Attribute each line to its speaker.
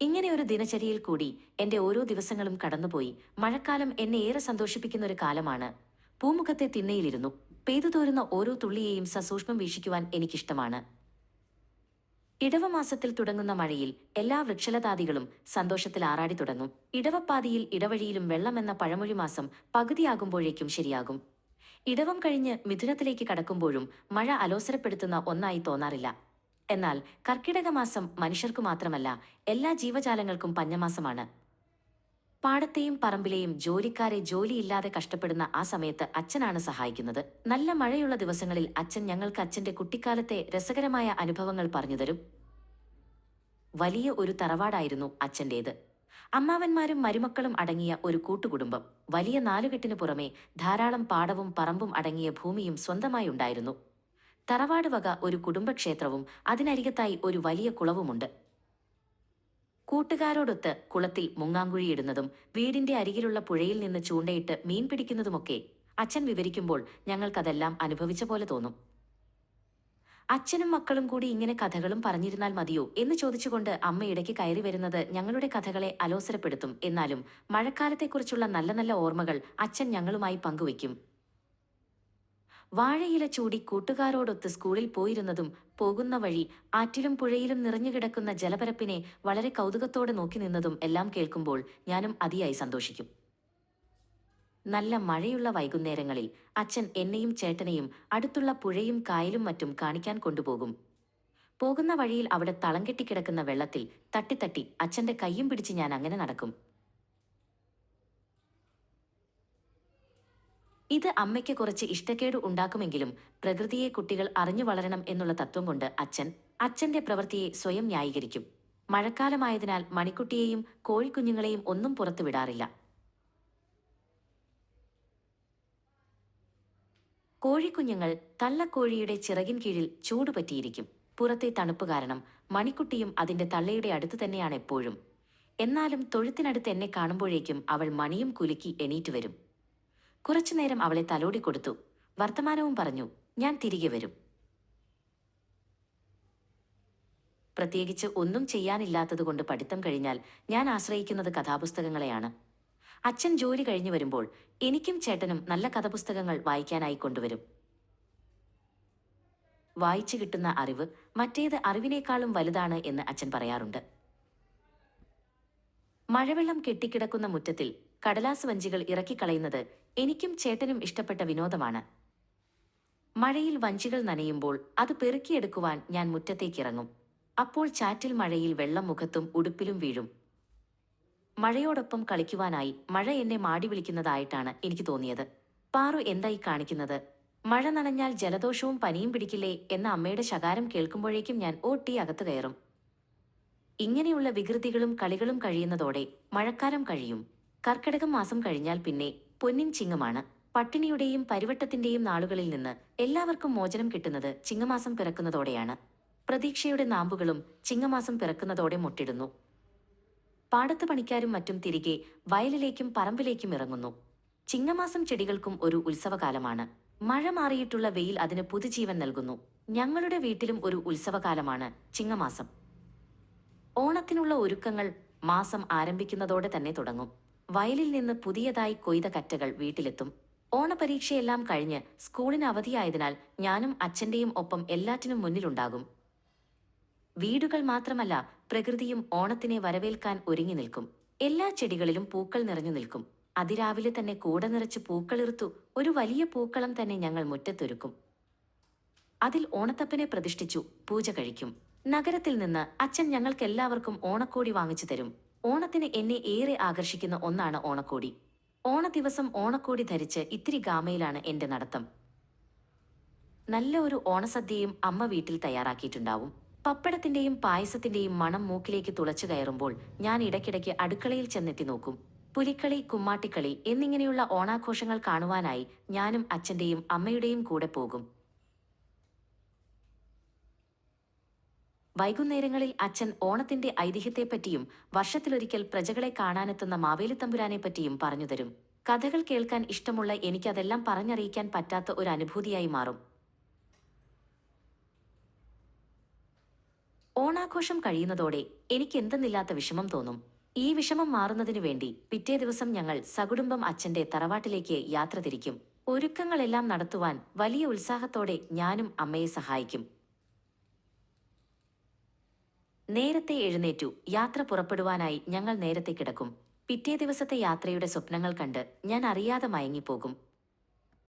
Speaker 1: ഇങ്ങനെ ഒരു ദിനചര്യയിൽ കൂടി എന്റെ ഓരോ ദിവസങ്ങളും കടന്നുപോയി. മഴക്കാലം എന്നെ ഏറെ സന്തോഷിപ്പിക്കുന്ന ഒരു കാലമാണ്. പൂമുഖത്തെ തിണ്ണയിലിരുന്നു. പെയ്തു തോരുന്ന ഓരോ തുള്ളിയെയും സസൂക്ഷ്മം വീക്ഷിക്കുവാൻ എനിക്കിഷ്ടമാണ്. ഇടവമാസത്തിൽ തുടങ്ങുന്ന മഴയിൽ എല്ലാ വൃക്ഷലതാദികളും സന്തോഷത്തിൽ ആറാടി തുടങ്ങും. ഇടവപ്പാതിയിൽ ഇടവഴിയിലും വെള്ളമെന്ന പഴമൊഴി മാസം പകുതിയാകുമ്പോഴേക്കും ശരിയാകും. ഇടവം കഴിഞ്ഞ് മിഥുനത്തിലേക്ക് കടക്കുമ്പോഴും മഴ അലോസരപ്പെടുത്തുന്ന ഒന്നായി തോന്നാറില്ല. എന്നാൽ കർക്കിടകമാസം മനുഷ്യർക്കു മാത്രമല്ല എല്ലാ ജീവജാലങ്ങൾക്കും പഞ്ഞമാസമാണ്. പാടത്തെയും പറമ്പിലെയും ജോലിക്കാരെ ജോലിയില്ലാതെ കഷ്ടപ്പെടുന്ന ആ സമയത്ത് അച്ഛനാണ് സഹായിക്കുന്നത്. നല്ല മഴയുള്ള ദിവസങ്ങളിൽ അച്ഛൻ ഞങ്ങൾക്ക് അച്ഛന്റെ കുട്ടിക്കാലത്തെ രസകരമായ അനുഭവങ്ങൾ പറഞ്ഞുതരും വലിയ ഒരു തറവാടായിരുന്നു അച്ഛന്റേത് അമ്മാവന്മാരും മരുമക്കളും അടങ്ങിയ ഒരു കൂട്ടുകുടുംബം. വലിയ നാലുകെട്ടിനു പുറമെ ധാരാളം പാടവും പറമ്പും അടങ്ങിയ ഭൂമിയും സ്വന്തമായി ഉണ്ടായിരുന്നു. തറവാട് വക ഒരു കുടുംബക്ഷേത്രവും അതിനരികത്തായി ഒരു വലിയ കുളവുമുണ്ട്. കൂട്ടുകാരോടൊത്ത് കുളത്തിൽ മുങ്ങാങ്കുഴിയിടുന്നതും വീടിന്റെ അരികിലുള്ള പുഴയിൽ നിന്ന് ചൂണ്ടയിട്ട് മീൻ പിടിക്കുന്നതുമൊക്കെ അച്ഛൻ വിവരിക്കുമ്പോൾ ഞങ്ങൾക്കതെല്ലാം അനുഭവിച്ച പോലെ തോന്നും. അച്ഛനും മക്കളും കൂടി ഇങ്ങനെ കഥകളും പറഞ്ഞിരുന്നാൽ മതിയോ എന്ന് ചോദിച്ചുകൊണ്ട് അമ്മ ഇടയ്ക്ക് കയറി വരുന്നത് ഞങ്ങളുടെ കഥകളെ അലോസരപ്പെടുത്തും എന്നാലും മഴക്കാലത്തെക്കുറിച്ചുള്ള നല്ല നല്ല ഓർമ്മകൾ അച്ഛൻ ഞങ്ങളുമായി പങ്കുവയ്ക്കും. വാഴയില ചൂടി കൂട്ടുകാരോടൊത്ത് സ്കൂളിൽ പോയിരുന്നതും പോകുന്ന വഴി ആറ്റിലും പുഴയിലും നിറഞ്ഞുകിടക്കുന്ന ജലപരപ്പിനെ വളരെ കൗതുകത്തോടെ നോക്കി നിന്നതും എല്ലാം കേൾക്കുമ്പോൾ ഞാനും അതിയായി സന്തോഷിക്കും. നല്ല മഴയുള്ള വൈകുന്നേരങ്ങളിൽ അച്ഛൻ എന്നെയും ചേട്ടനെയും അടുത്തുള്ള പുഴയും കായലും മറ്റും കാണിക്കാൻ കൊണ്ടുപോകും. പോകുന്ന വഴിയിൽ അവിടെ തളം കെട്ടിക്കിടക്കുന്ന വെള്ളത്തിൽ തട്ടിത്തട്ടി അച്ഛന്റെ കയ്യും പിടിച്ച് ഞാൻ അങ്ങനെ നടക്കും. ഇത് അമ്മയ്ക്ക് കുറച്ച് ഇഷ്ടക്കേട് ഉണ്ടാക്കുമെങ്കിലും പ്രകൃതിയെ കുട്ടികൾ അറിഞ്ഞു വളരണം എന്നുള്ള തത്വം കൊണ്ട് അച്ഛൻ അച്ഛന്റെ പ്രവൃത്തിയെ സ്വയം ന്യായീകരിക്കും. മഴക്കാലമായതിനാൽ മണിക്കുട്ടിയെയും കോഴിക്കുഞ്ഞുങ്ങളെയും ഒന്നും പുറത്തു വിടാറില്ല. കോഴിക്കുഞ്ഞുങ്ങൾ തള്ളക്കോഴിയുടെ ചിറകിൻ കീഴിൽ ചൂടുപറ്റിയിരിക്കും പുറത്തെ തണുപ്പ് കാരണം മണിക്കുട്ടിയും അതിന്റെ തള്ളയുടെ അടുത്ത് തന്നെയാണ് എപ്പോഴും. എന്നാലും തൊഴുത്തിനടുത്ത് എന്നെ കാണുമ്പോഴേക്കും അവൾ മണിയും കുലുക്കി എണീറ്റ് വരും. കുറച്ചുനേരം അവളെ തലോടി കൊടുത്തു. വർത്തമാനവും പറഞ്ഞു ഞാൻ തിരികെ വരും. പ്രത്യേകിച്ച് ഒന്നും ചെയ്യാനില്ലാത്തതുകൊണ്ട് പഠിത്തം കഴിഞ്ഞാൽ ഞാൻ ആശ്രയിക്കുന്നത് കഥാപുസ്തകങ്ങളെയാണ്. അച്ഛൻ ജോലി കഴിഞ്ഞു വരുമ്പോൾ എനിക്കും ചേട്ടനും നല്ല കഥപുസ്തകങ്ങൾ വായിക്കാനായി കൊണ്ടുവരും. വായിച്ചു കിട്ടുന്ന അറിവ് മറ്റേത് അറിവിനേക്കാളും വലുതാണ് എന്ന് അച്ഛൻ പറയാറുണ്ട്. മഴവെള്ളം കെട്ടിക്കിടക്കുന്ന മുറ്റത്തിൽ കടലാസ് വഞ്ചികൾ ഇറക്കിക്കളയുന്നത് എനിക്കും ചേട്ടനും ഇഷ്ടപ്പെട്ട വിനോദമാണ്. മഴയിൽ വഞ്ചികൾ നനയുമ്പോൾ അത് പെറുക്കിയെടുക്കുവാൻ ഞാൻ മുറ്റത്തേക്കിറങ്ങും. അപ്പോൾ ചാറ്റിൽ മഴയിൽ വെള്ളം മുഖത്തും ഉടുപ്പിലും വീഴും. മഴയോടൊപ്പം കളിക്കുവാനായി മഴ എന്നെ മാടി വിളിക്കുന്നതായിട്ടാണ് എനിക്ക് തോന്നിയത്. പാറു എന്തായി കാണിക്കുന്നത്? മഴ നനഞ്ഞാൽ ജലദോഷവും പനിയും പിടിക്കില്ലേ എന്ന അമ്മയുടെ ശകാരം കേൾക്കുമ്പോഴേക്കും ഞാൻ ഓട്ടി അകത്ത് കയറും. ഇങ്ങനെയുള്ള വികൃതികളും കളികളും കഴിയുന്നതോടെ മഴക്കാലം കഴിയും. കർക്കിടകം മാസം കഴിഞ്ഞാൽ പിന്നെ പൊന്നിൻ ചിങ്ങമാണ്. പട്ടിണിയുടെയും പരിവട്ടത്തിന്റെയും നാളുകളിൽ നിന്ന് എല്ലാവർക്കും മോചനം കിട്ടുന്നത് ചിങ്ങമാസം പിറക്കുന്നതോടെയാണ്. പ്രതീക്ഷയുടെ നാമ്പുകളും ചിങ്ങമാസം പിറക്കുന്നതോടെ മുട്ടിടുന്നു. പാടത്ത് പണിക്കാരും മറ്റും തിരികെ വയലിലേക്കും പറമ്പിലേക്കും ഇറങ്ങുന്നു. ചിങ്ങമാസം ചെടികൾക്കും ഒരു ഉത്സവകാലമാണ്. മഴ മാറിയിട്ടുള്ള വെയിൽ അതിന് പുതുജീവൻ നൽകുന്നു. ഞങ്ങളുടെ വീട്ടിലും ഒരു ഉത്സവകാലമാണ് ചിങ്ങമാസം. ഓണത്തിനുള്ള ഒരുക്കങ്ങൾ മാസം ആരംഭിക്കുന്നതോടെ തന്നെ തുടങ്ങും. വയലിൽ നിന്ന് പുതിയതായി കൊയ്ത കറ്റകൾ വീട്ടിലെത്തും. ഓണപരീക്ഷയെല്ലാം കഴിഞ്ഞ് സ്കൂളിന് അവധിയായതിനാൽ ഞാനും അച്ഛന്റെയും ഒപ്പം എല്ലാറ്റിനും മുന്നിലുണ്ടാകും. വീടുകൾ മാത്രമല്ല പ്രകൃതിയും ഓണത്തിനെ വരവേൽക്കാൻ ഒരുങ്ങി നിൽക്കും. എല്ലാ ചെടികളിലും പൂക്കൾ നിറഞ്ഞു നിൽക്കും. അതിരാവിലെ തന്നെ കൂട നിറച്ച് പൂക്കളിർത്തു ഒരു വലിയ പൂക്കളം തന്നെ ഞങ്ങൾ മുറ്റത്തൊരുക്കും. അതിൽ ഓണത്തപ്പനെ പ്രതിഷ്ഠിച്ചു പൂജ കഴിക്കും. നഗരത്തിൽ നിന്ന് അച്ഛൻ ഞങ്ങൾക്കെല്ലാവർക്കും ഓണക്കോടി വാങ്ങിച്ചു തരും. ഓണത്തിന് എന്നെ ഏറെ ആകർഷിക്കുന്ന ഒന്നാണ് ഓണക്കോടി. ഓണ ദിവസം ഓണക്കോടി ധരിച്ച് ഇത്തിരി ഗാമയിലാണ് എന്റെ നടത്തം. നല്ല ഒരു ഓണസദ്യയും അമ്മ വീട്ടിൽ തയ്യാറാക്കിയിട്ടുണ്ടാവും. പപ്പടത്തിന്റെയും പായസത്തിന്റെയും മണം മൂക്കിലേക്ക് തുളച്ചു കയറുമ്പോൾ ഞാൻ ഇടയ്ക്കിടയ്ക്ക് അടുക്കളയിൽ ചെന്നെത്തി നോക്കും. പുലിക്കളി കുമ്മാട്ടിക്കളി എന്നിങ്ങനെയുള്ള ഓണാഘോഷങ്ങൾ കാണുവാനായി ഞാനും അച്ഛന്റെയും അമ്മയുടെയും കൂടെ പോകും. വൈകുന്നേരങ്ങളിൽ അച്ഛൻ ഓണത്തിന്റെ ഐതിഹ്യത്തെപ്പറ്റിയും വർഷത്തിലൊരിക്കൽ പ്രജകളെ കാണാനെത്തുന്ന മാവേലിത്തമ്പുരാനെപ്പറ്റിയും പറഞ്ഞുതരും കഥകൾ കേൾക്കാൻ ഇഷ്ടമുള്ള എനിക്കതെല്ലാം പറഞ്ഞറിയിക്കാൻ പറ്റാത്ത ഒരു അനുഭൂതിയായി മാറും. ഓണാഘോഷം കഴിയുന്നതോടെ എനിക്ക് എന്തെന്നില്ലാത്ത വിഷമം തോന്നും. ഈ വിഷമം മാറുന്നതിനു വേണ്ടി പിറ്റേ ദിവസം ഞങ്ങൾ സകുടുംബം അച്ഛന്റെ തറവാട്ടിലേക്ക് യാത്ര തിരിക്കും. ഒരുക്കങ്ങളെല്ലാം നടത്തുവാൻ വലിയ ഉത്സാഹത്തോടെ ഞാനും അമ്മയെ സഹായിക്കും. നേരത്തെ എഴുന്നേറ്റു. യാത്ര പുറപ്പെടുവാനായി ഞങ്ങൾ നേരത്തെ കിടക്കും. പിറ്റേ ദിവസത്തെ യാത്രയുടെ സ്വപ്നങ്ങൾ കണ്ട് ഞാൻ അറിയാതെ മയങ്ങിപ്പോകും.